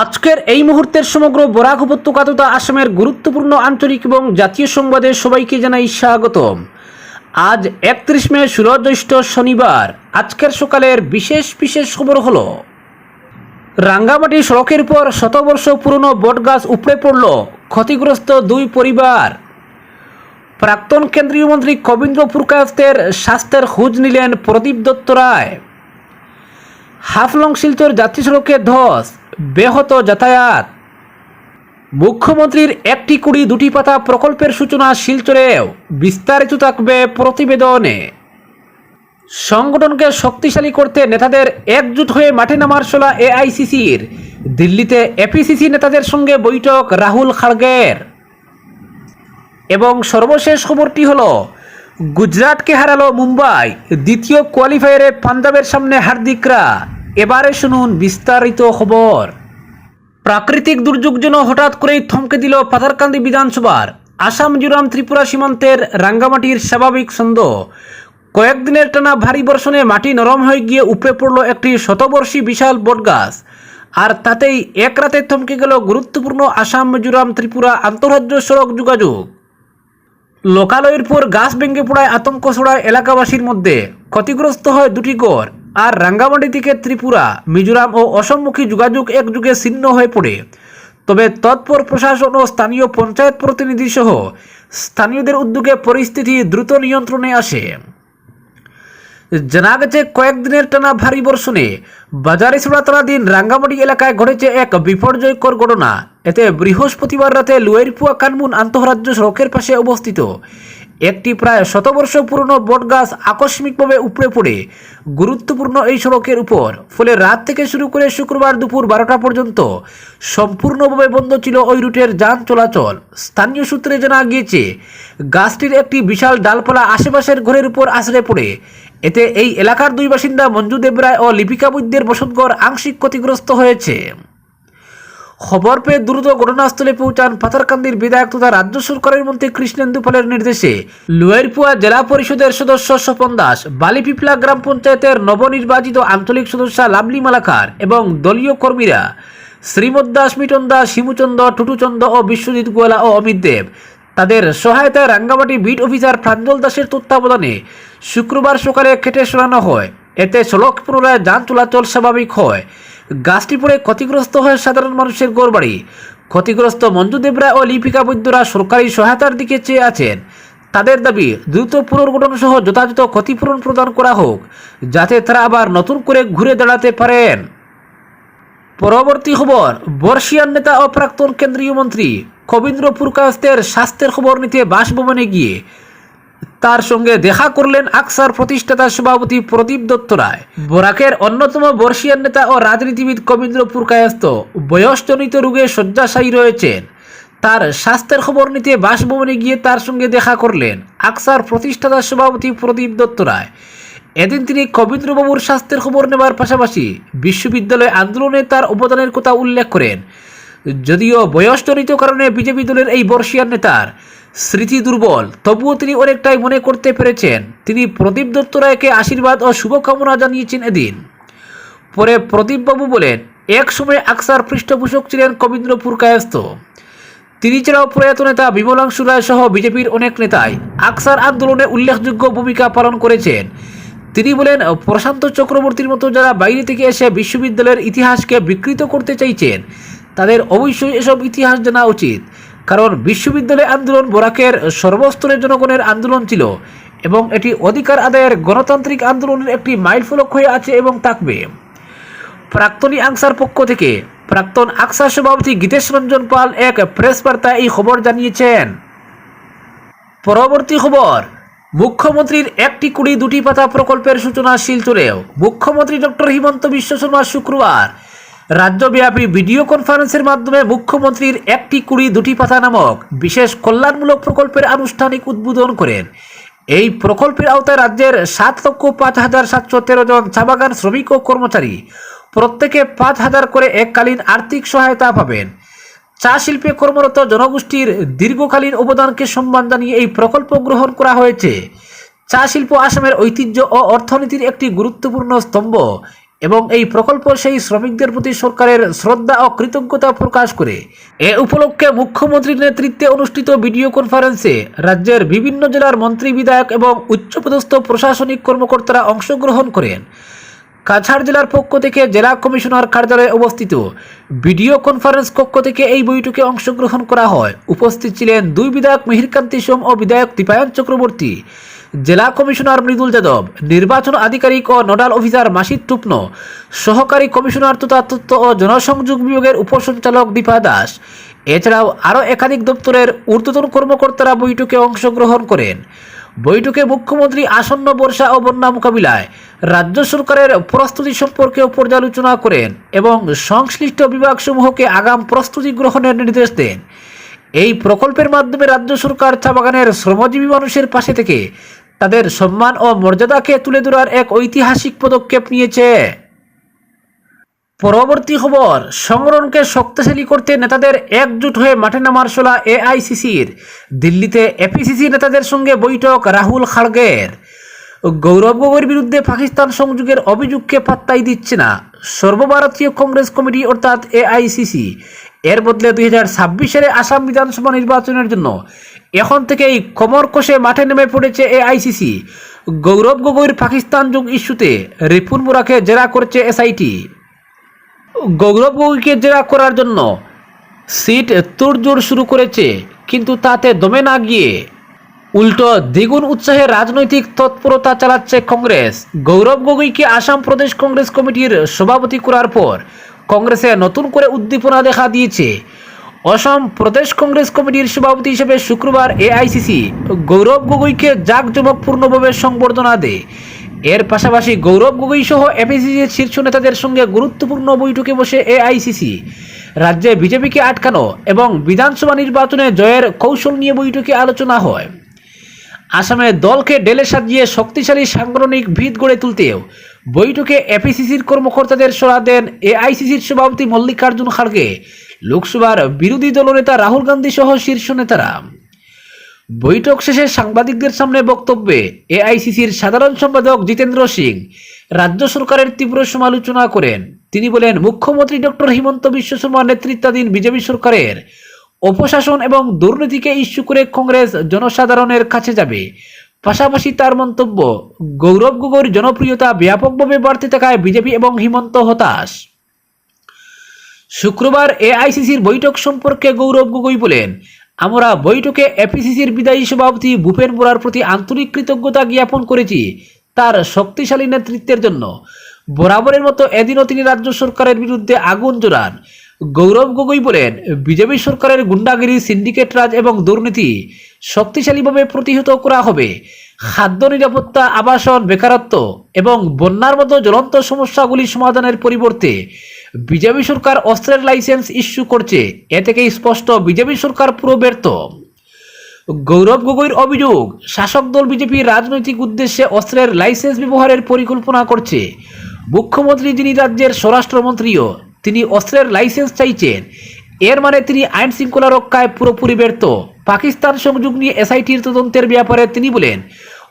আজকের এই মুহূর্তের সমগ্র বরাক উপত্যকা তথা আসামের গুরুত্বপূর্ণ আঞ্চলিক এবং জাতীয় সংবাদে সবাইকে জানাই স্বাগতম। আজ একত্রিশ মে ষোলজ্যৈষ্ঠ শনিবার। আজকের সকালের বিশেষ বিশেষ খবর হলো, রাঙ্গামাটি সড়কের পর শতবর্ষ পুরনো বটগাছ উপড়ে পড়ল, ক্ষতিগ্রস্ত দুই পরিবার। প্রাক্তন কেন্দ্রীয় মন্ত্রী কবীন্দ্র পুরকায়স্তের স্বাস্থ্যের খোঁজ নিলেন প্রদীপ দত্ত রায়। হাফলং শিলচর যাত্রী সড়কে ধস ব্যাহত যাতায়াত। মুখ্যমন্ত্রীর একটি কুড়ি দুটি পাতা প্রকল্পের সূচনা শিলচরেও বিস্তারিত থাকবে প্রতিবেদনে। সংগঠনকে শক্তিশালী করতে নেতাদের একজুট হয়ে মাঠে নামার চলা এআইসিসির। দিল্লিতে এপিসিসি নেতাদের সঙ্গে বৈঠক রাহুল খাড়গের। এবং সর্বশেষ খবরটি হল, গুজরাটকে হারালো মুম্বাই, দ্বিতীয় কোয়ালিফায়ারে পাঞ্জাবের সামনে হার্দিকরা। এবারে শুনুন বিস্তারিত খবর। প্রাকৃতিক দুর্যোগ যেন হঠাৎ করেই থমকে দিল পাথারকান্দি বিধানসভার আসাম, মিজোরাম, ত্রিপুরা সীমান্তের রাঙ্গামাটির স্বাভাবিক ছন্দ। কয়েকদিনের টানা ভারী বর্ষণে মাটি নরম হয়ে গিয়ে উপড়ে পড়ল একটি শতবর্ষী বিশাল বটগাছ। আর তাতেই এক রাতে থমকে গেল গুরুত্বপূর্ণ আসাম, মিজোরাম, ত্রিপুরা আন্তঃরাজ্য সড়ক যোগাযোগ। লোকালয়ের পর গাছ ভেঙে পড়ায় আতঙ্ক ছড়ায় এলাকাবাসীর মধ্যে। ক্ষতিগ্রস্ত হয় দুটি গড় আর রাঙ্গামাটি থেকে ত্রিপুরা, মিজোরাম ও অসমমুখী যোগাযোগ একযুগে ছিন্ন হয়ে পড়ে। তবে তৎপর প্রশাসন ও স্থানীয় পঞ্চায়েত প্রতিনিধি সহ স্থানীয়দের উদ্যোগে পরিস্থিতি দ্রুত নিয়ন্ত্রণে আসে। জানা গেছে, কয়েকদিনের টানা ভারী বর্ষণে বাজারে দিন রাঙ্গামাটি এলাকায় ঘটেছে এক বিপর্যয়কর ঘটনা। এতে বৃহস্পতিবার রাতে লুয়েরপুয়া কানমুন আন্তঃরাজ্য সড়কের পাশে অবস্থিত একটি প্রায় শতবর্ষ পুরনো বটগাছ আকস্মিকভাবে উপড়ে পড়ে। গুরুত্বপূর্ণ এই সড়কের উপর। ফলে রাত থেকে শুরু করে শুক্রবার দুপুর বারোটা পর্যন্ত সম্পূর্ণভাবে বন্ধ ছিল ওই রুটের যান চলাচল। স্থানীয় সূত্রে জানা গিয়েছে, গাছটির একটি বিশাল ডালপালা আশেপাশের ঘরের উপর আছড়ে পড়ে। এতে এই এলাকার দুই বাসিন্দা মঞ্জু দেবরায় ও লিপিকা বৈদ্যের বসতঘর আংশিক ক্ষতিগ্রস্ত হয়েছে। খবর পেয়ে দ্রুত ঘটনাস্থলে পৌঁছান পাথারকান্দির বিধায়ক তথা রাজ্য সরকারের মন্ত্রী কৃষ্ণেন্দু পালের নির্দেশে লুয়ারপুয়া জেলা পরিষদের সদস্য স্বপন দাস, বালিপিপলা গ্রাম পঞ্চায়েতের নবনির্বাচিত আঞ্চলিক সদস্য লাভলি মালাকার এবং দলীয় কর্মীরা শ্রীমদ দাস মিটন দাস শিমুচন্দ টুটুচন্দ ও বিশ্বজিৎ গোয়ালা ও অমিত দেব। তাদের সহায়তায় রাঙ্গামাটি বিট অফিসার প্রাঞ্জল দাসের তত্ত্বাবধানে শুক্রবার সকালে খেটে সরানো হয়। এতে সড়ক পুনরায় যান চলাচল স্বাভাবিক হয়। গাছটি পড়ে ক্ষতিগ্রস্ত হয় সাধারণ মানুষের গড়বাড়ি ক্ষতিগ্রস্ত মঞ্জু দেবরা ও লিপিকা বৈদ্যরা সরকারি সহায়তার দিকে চেয়ে আছেন। তাদের দাবি, দ্রুত পুনর্গঠন সহ যথাযথ ক্ষতিপূরণ প্রদান করা হোক, যাতে তারা আবার নতুন করে ঘুরে দাঁড়াতে পারেন। পরবর্তী খবর, বর্ষিয়ান নেতা ও প্রাক্তন কেন্দ্রীয় মন্ত্রী কবীন্দ্র পুরকায়স্তের স্বাস্থ্যের খবর নিতে বাসভবনে গিয়ে তার সঙ্গে দেখা করলেন আকসার প্রতিষ্ঠাতা সভাপতি প্রদীপ দত্ত রায়। বরাকের অন্যতম বর্ষিয়ান নেতা ও রাজনীতিবিদ কবীন্দ্র পুরকায়স্ত বয়সজনিত রোগে শয্যাশায়ী রয়েছেন। তার স্বাস্থ্যের খবর নিতে বাসভবনে গিয়ে তার সঙ্গে দেখা করলেন আকসার প্রতিষ্ঠাতা সভাপতি প্রদীপ দত্ত রায়। এদিন তিনি কবীন্দ্রবাবুর স্বাস্থ্যের খবর নেবার পাশাপাশি বিশ্ববিদ্যালয় আন্দোলনে তার অবদানের কথা উল্লেখ করেন। যদিও বয়সজনিত কারণে বিজেপি দলের এই বর্ষিয়ান নেতার স্মৃতি দুর্বল, তবুও তিনি অনেকটাই মনে করতে পেরেছেন। তিনি প্রদীপ দত্ত রায়কে আশীর্বাদ ও শুভকামনা জানিয়েছেন এদিন। পরে প্রদীপবাবু বলেন, এক সময় আকসার পৃষ্ঠপোষক ছিলেন কবীন্দ্রপুর কায়স্থ। তিনি ছাড়াও প্রয়াত নেতা বিমলাংশু রায় সহ বিজেপির অনেক নেতাই আকসার আন্দোলনে উল্লেখযোগ্য ভূমিকা পালন করেছেন। তিনি বলেন, প্রশান্ত চক্রবর্তীর মতো যারা বাইরে থেকে এসে বিশ্ববিদ্যালয়ের ইতিহাসকে বিকৃত করতে চাইছেন, তাদের অবশ্যই এসব ইতিহাস জানা উচিত। কারণ বিশ্ববিদ্যালয় আন্দোলন বরাকের সর্বস্তরের জনগণের আন্দোলন ছিল এবং এটি অধিকার আদায়ের গণতান্ত্রিক আন্দোলনের একটি মাইলফলক হয়ে আছে এবং থাকবে। প্রাক্তনী আংসার পক্ষ থেকে প্রাক্তন আকসা সভাপতি গীতেশ রঞ্জন পাল এক প্রেস বার্তায় এই খবর জানিয়েছেন। পরবর্তী খবর, মুখ্যমন্ত্রীর একটি কুড়ি দুটি পাতা প্রকল্পের সূচনা শিলচরেও মুখ্যমন্ত্রী ডক্টর হিমন্ত বিশ্ব শর্মা শুক্রবার রাজ্যব্যাপী ভিডিও কনফারেন্সের মাধ্যমে মুখ্যমন্ত্রীর একটি কুড়ি দুটি পাতা নামক বিশেষ কল্যাণমূলক প্রকল্পের আনুষ্ঠানিক উদ্বোধন করেন। এই প্রকল্পের আওতায় রাজ্যের সাত লক্ষ পাঁচ হাজার সাতশো তেরো জন চা বাগান শ্রমিক ও কর্মচারী প্রত্যেকে পাঁচ হাজার করে এককালীন আর্থিক সহায়তা পাবেন। চা শিল্পে কর্মরত জনগোষ্ঠীর দীর্ঘকালীন অবদানকে সম্মান জানিয়ে এই প্রকল্প গ্রহণ করা হয়েছে। চা শিল্প আসামের ঐতিহ্য ও অর্থনীতির একটি গুরুত্বপূর্ণ স্তম্ভ। এবং এই প্রকল্প সেই শ্রমিকদের প্রতি সরকারের শ্রদ্ধা ও কৃতজ্ঞতা প্রকাশ করে। এ উপলক্ষে মুখ্যমন্ত্রীর নেতৃত্বে অনুষ্ঠিত ভিডিও কনফারেন্সে রাজ্যের বিভিন্ন জেলার মন্ত্রী বিধায়ক এবং উচ্চপদস্থ প্রশাসনিক কর্মকর্তারা অংশগ্রহণ করেন। কাছাড় জেলার পক্ষ থেকে জেলা কমিশনার কার্যালয়ে অবস্থিত ভিডিও কনফারেন্স কক্ষ থেকে এই বৈঠকে অংশগ্রহণ করা হয়। উপস্থিত ছিলেন দুই বিধায়ক মিহিরকান্তি সোম ও বিধায়ক দীপায়ন চক্রবর্তী। জেলা কমিশনার মৃদুল যাদব, নির্বাচন আধিকারিক ও নোডাল অফিসার মাসিদ টুপনো, সহকারী কমিশনার তথা তথ্য ও জনসংযোগ বিভাগের উপসঞ্চালক দীপা দাস, এছাড়াও আরও একাধিক দপ্তরের ঊর্ধ্বতন কর্মকর্তারা বৈঠকে অংশগ্রহণ করেন। বৈঠকে মুখ্যমন্ত্রী আসন্ন বর্ষা ও বন্যা মোকাবিলায় রাজ্য সরকারের প্রস্তুতি সম্পর্কেও পর্যালোচনা করেন এবং সংশ্লিষ্ট বিভাগসমূহকে আগাম প্রস্তুতি গ্রহণের নির্দেশ দেন। এই প্রকল্পের মাধ্যমে রাজ্য সরকার চা বাগানের শ্রমজীবী মানুষের পাশে থেকে তাদের সম্মান ও মর্যাদাকে তুলে ধরার এক ঐতিহাসিক পদক্ষেপ নিয়েছে। পরবর্তী খবর, সংগঠনকে শক্তিশালী করতে নেতাদের একজুট হয়ে মাঠে নামার সোলা এআইসিসির, দিল্লিতে এপিসিসি নেতাদের সঙ্গে বৈঠক রাহুল খাড়গের। গৌরব গগৈর বিরুদ্ধে পাকিস্তান সংযোগের অভিযোগকে পাত্তাই দিচ্ছে না। সর্বভারতীয় কংগ্রেস কমিটি অর্থাৎ এআইসিসি। এর বদলে দুই হাজার ছাব্বিশ সালে আসাম বিধানসভা নির্বাচনের জন্য এখন থেকেই কোমর কষে মাঠে নেমে পড়েছে এআইসিসি। গৌরব গগৈর পাকিস্তান যোগ ইস্যুতে রিপুন মুরাকে জেরা করছে এসআইটি। গৌরব গগৈকে জেরা করার জন্য সিট তোড়জোড় শুরু করেছে, কিন্তু তাতে দমে না গিয়ে উল্টো দ্বিগুণ উৎসাহে রাজনৈতিক তৎপরতা চালাচ্ছে কংগ্রেস। গৌরব গগৈকে আসাম প্রদেশ কংগ্রেস কমিটির সভাপতি করার পর কংগ্রেসে নতুন করে উদ্দীপনা দেখা দিয়েছে। অসম প্রদেশ কংগ্রেস কমিটির সভাপতি হিসেবে শুক্রবার এআইসিসি গৌরব গগৈকে জাঁকজমকপূর্ণভাবে সংবর্ধনা দেয়। এর পাশাপাশি গৌরব গগৈ সহ এপিসিসির শীর্ষ নেতাদের সঙ্গে গুরুত্বপূর্ণ বৈঠকে বসে এআইসিসি, রাজ্যে বিজেপিকে আটকানো এবং বিধানসভা নির্বাচনে জয়ের কৌশল নিয়ে বৈঠকে আলোচনা হয়। আসামে দলকে ডেলে সাজিয়ে শক্তিশালী সাংগঠনিক ভিত গড়ে তুলতেও বৈঠকে এপিসিসির কর্মকর্তাদের সরা দেন এআইসিসির সভাপতি মল্লিকার্জুন খাড়গে। লোকসভার বিরোধী দলনেতা রাহুল গান্ধী সহ শীর্ষ নেতারা। বৈঠক শেষে সাংবাদিকদের সামনে বক্তব্যে এআইসিসির সাধারণ সম্পাদক জিতেন্দ্র সিং রাজ্য সরকারের তীব্র সমালোচনা করেন। তিনি বলেন, মুখ্যমন্ত্রী ডক্টর হিমন্ত বিশ্ব শর্মা নেতৃত্বাধীন বিজেপি সরকারের অপশাসন এবং দুর্নীতিকে ইস্যু করে কংগ্রেস জনসাধারণের কাছে যাবে। পাশাপাশি তার মন্তব্য, গৌরব গগৈর জনপ্রিয়তা ব্যাপকভাবে বাড়তে থাকায় বিজেপি এবং হিমন্ত হতাশ। শুক্রবার এআইসিসির বৈঠক সম্পর্কে গৌরব গগৈ বলেন, আমরা বৈঠকে এপিসিসির বিদায়ী সভাপতি ভূপেন বোরার প্রতি আন্তরিক কৃতজ্ঞতা জ্ঞাপন করেছি তার শক্তিশালী নেতৃত্বের জন্য। বরাবরের মতো এদিনও তিনি রাজ্য সরকারের বিরুদ্ধে আগুন জোড়ান গৌরব গগৈ বলেন, বিজেপি সরকারের গুন্ডাগিরি, সিন্ডিকেট রাজ এবং দুর্নীতি শক্তিশালীভাবে প্রতিহত করা হবে। খাদ্য নিরাপত্তা, আবাসন, বেকারত্ব এবং বন্যার মতো জ্বলন্ত সমস্যাগুলি সমাধানের পরিবর্তে বিজেপি সরকার অস্ত্রের লাইসেন্স ইস্যু করছে। এ থেকেই স্পষ্ট, বিজেপি সরকার পুরো ব্যর্থ। গৌরব গগৈর অভিযোগ, শাসক দল বিজেপি রাজনৈতিক উদ্দেশ্যে অস্ত্রের লাইসেন্স ব্যবহারের পরিকল্পনা করছে। মুখ্যমন্ত্রী যিনি রাজ্যের স্বরাষ্ট্রমন্ত্রীও তিনি অস্ত্রের লাইসেন্স চাইছেন। এর মানে তিনি আইন শৃঙ্খলা রক্ষায় পুরোপুরি ব্যর্থ। পাকিস্তান সংযোগ নিয়ে এসআইটির তদন্তের ব্যাপারে তিনি বলেন,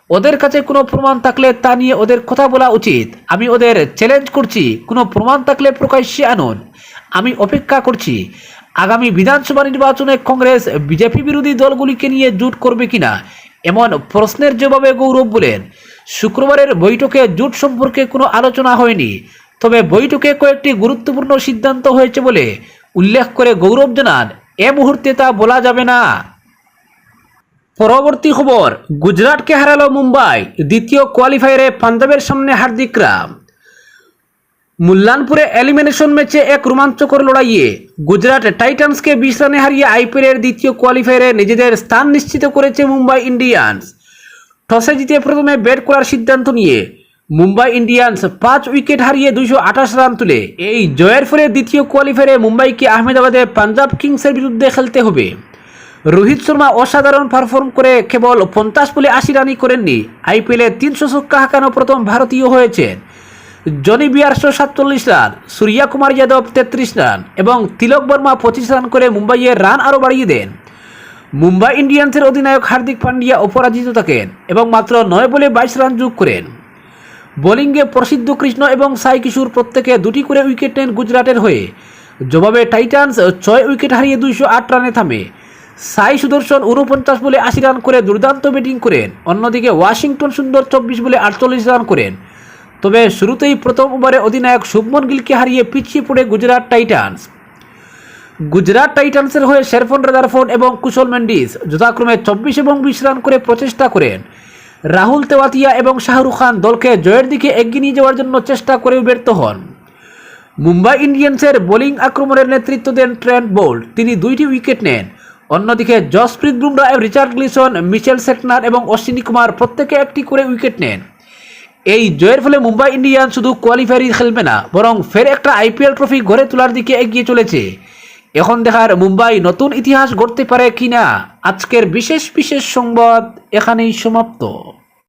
ওদের কাছে কোনো প্রমাণ থাকলে তা নিয়ে ওদের কথা বলা উচিত। আমি ওদের চ্যালেঞ্জ করছি। কোনো প্রমাণ থাকলে প্রকাশ্যে আনুন। আমি অপেক্ষা করছি। আগামী বিধানসভা নির্বাচনে কংগ্রেস, বিজেপি বিরোধী দলগুলিকে নিয়ে জোট করবে কিনা, এমন প্রশ্নের জবাবে গৌরব বলেন। শুক্রবারের বৈঠকে জোট সম্পর্কে কোনো আলোচনা হয়নি। তবে বৈঠকে কয়েকটি গুরুত্বপূর্ণ সিদ্ধান্ত হয়েছে বলে উল্লেখ করে গৌরব জানান, এ মুহূর্তে তা বলা যাবে না। পরবর্তী খবর, গুজরাটকে হারালো মুম্বাই, দ্বিতীয় কোয়ালিফায়ারে পাঞ্জাবের সামনে হার্দিকরা মুল্লানপুরে এলিমিনেশন ম্যাচে এক রোমাঞ্চকর লড়াইয়ে গুজরাট টাইটান্সকে বিশ রানে হারিয়ে আইপিএলের দ্বিতীয় কোয়ালিফায়ারে নিজেদের স্থান নিশ্চিত করেছে মুম্বাই ইন্ডিয়ান্স। টসে জিতে প্রথমে ব্যাট করার সিদ্ধান্ত নিয়ে মুম্বাই ইন্ডিয়ান্স পাঁচ উইকেট হারিয়ে দুইশো আঠাশ রান তুলে। এই জয়ের ফলে দ্বিতীয় কোয়ালিফায়ারে মুম্বাইকে আহমেদাবাদে পাঞ্জাব কিংসের বিরুদ্ধে খেলতে হবে। রোহিত শর্মা অসাধারণ পারফর্ম করে কেবল পঞ্চাশ বলে আশি রানই করেননি। আইপিএলে তিনশো ছক্কা হাঁকানো প্রথম ভারতীয় হয়েছেন জনি বিয়ারশো সাতচল্লিশ রান, সূর্যা কুমার যাদব তেত্রিশ রান এবং তিলক বর্মা পঁচিশ রান করে মুম্বাইয়ের রান আরও বাড়িয়ে দেন। মুম্বাই ইন্ডিয়ান্সের অধিনায়ক হার্দিক পান্ডিয়া অপরাজিত থাকেন এবং মাত্র নয় বলে বাইশ রান যোগ করেন। বোলিংয়ে প্রসিদ্ধ কৃষ্ণ এবং সাই কিশোর প্রত্যেকে দুটি করে উইকেট নেন গুজরাটের হয়ে। জবাবে টাইটান্স ছয় উইকেট হারিয়ে দুইশো আট রানে থামে। সাই সুদর্শন উনপঞ্চাশ বলে আশি রান করে দুর্দান্ত ব্যাটিং করেন। অন্যদিকে ওয়াশিংটন সুন্দর চব্বিশ বলে আটচল্লিশ রান করেন। তবে শুরুতেই প্রথম ওভারে অধিনায়ক শুভমন গিলকে হারিয়ে পিছিয়ে পড়ে গুজরাট টাইটান্স। গুজরাট টাইটান্সের হয়ে শেরফন রাদারফোর্ড এবং কুশল মেন্ডিস যথাক্রমে চব্বিশ এবং বিশ রান করে প্রচেষ্টা করেন। রাহুল তেওয়াতিয়া এবং শাহরুখ খান দলকে জয়ের দিকে এগিয়ে নিয়ে যাওয়ার জন্য চেষ্টা করেও ব্যর্থ হন। মুম্বাই ইন্ডিয়ান্সের বোলিং আক্রমণের নেতৃত্ব দেন ট্রেন্ট বোল্ট। তিনি দুইটি উইকেট নেন। অন্যদিকে Jasprit Bumrah, Richard Gleeson, Mitchell Santner এবং অশ্বিনী কুমার প্রত্যেকে একটি করে উইকেট নেন। এই জয়ের ফলে মুম্বাই ইন্ডিয়ান শুধু কোয়ালিফায়ারই খেলবে না, বরং ফের একটা আইপিএল ট্রফি ঘরে তোলার দিকে এগিয়ে চলেছে। এখন দেখার মুম্বাই নতুন ইতিহাস গড়তে পারে কিনা? আজকের বিশেষ বিশেষ সংবাদ এখানেই সমাপ্ত।